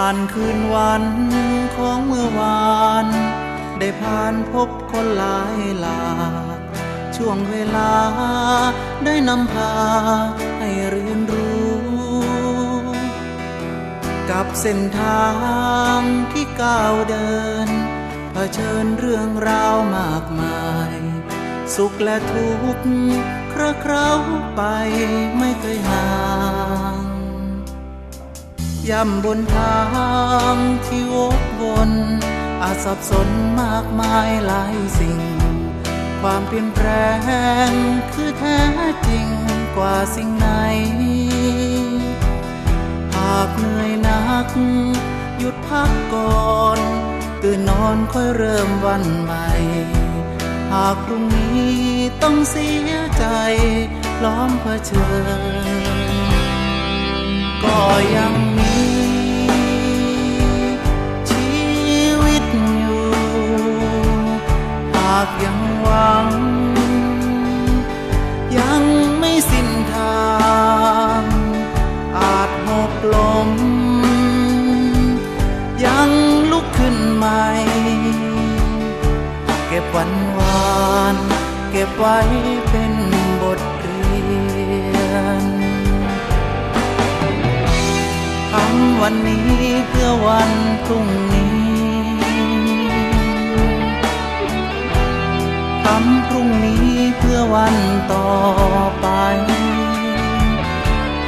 ผ่านคืนวันของเมื่อวาน ได้ผ่านพบคนหลายหลากช่วงเวลาได้นำพาให้เรียนรู้ กับเส้นทางที่ก้าวเดินเผชิญเรื่องราวมากมาย สุขและทุกข์คราคราไปไม่เคยห่าง ย่ำบนทางที่วกวนอาสับสนมากมายหลายสิ่ง ความเปลี่ยนแปลงคือแท้จริงกว่าสิ่งไหน หากเหนื่อยหนัก หยุดพักก่อน ตื่นนอนค่อยเริ่มวันใหม่ หากพรุ่งนี้ต้องเสียใจล้อมเผชิญากยังหวัง ยังไม่สิ้นทาง อาจหกล้มยังลุกขึ้นใหม่ เก็บวันวาน เก็บไว้เป็นบทเรียนทำวันนี้เพื่อวันพรุ่งนี้ นี้เพื่อวันต่อไป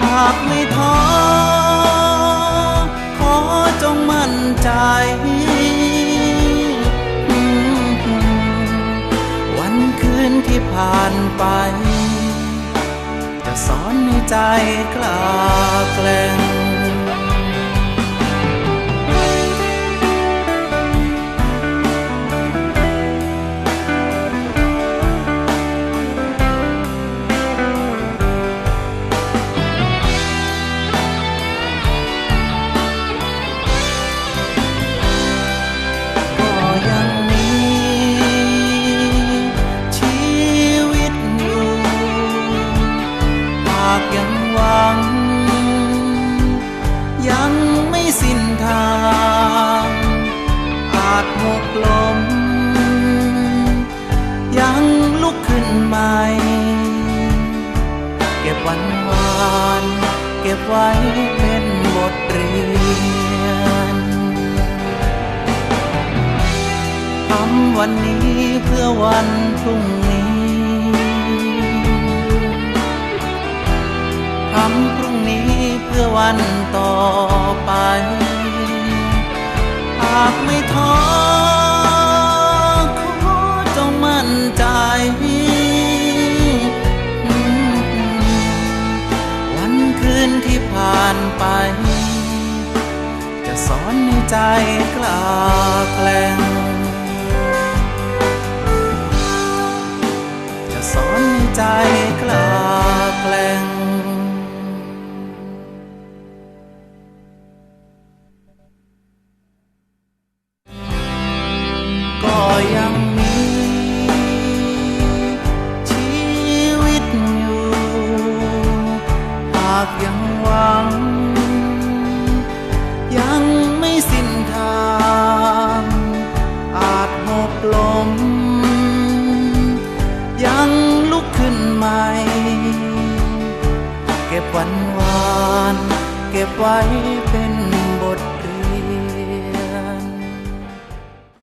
หากไม่ท้อขอจงมั่นใจ วันคืนที่ผ่านไป จะสอนให้ใจกล้าแกล้ง วัง ยังไม่สิ้นทาง อาจหกล้มยังลุกขึ้นใหม่ เก็บวันวาน เก็บไว้เป็นบทเรียนทำวันนี้เพื่อวันพรุ่ง นี้ทำพรุ่งนี้เพื่อวันต่อไป หากไม่ท้อขอจงมั่นใจ วันคืนที่ผ่านไป จะสอนให้ใจกล้าแกล้งจะสอนให้ใจกล้าากยังหวัง ยังไม่สิ้นทาง อาจหกล้มยังลุกขึ้นใหม่ เก็บวันวาน เก็บไว้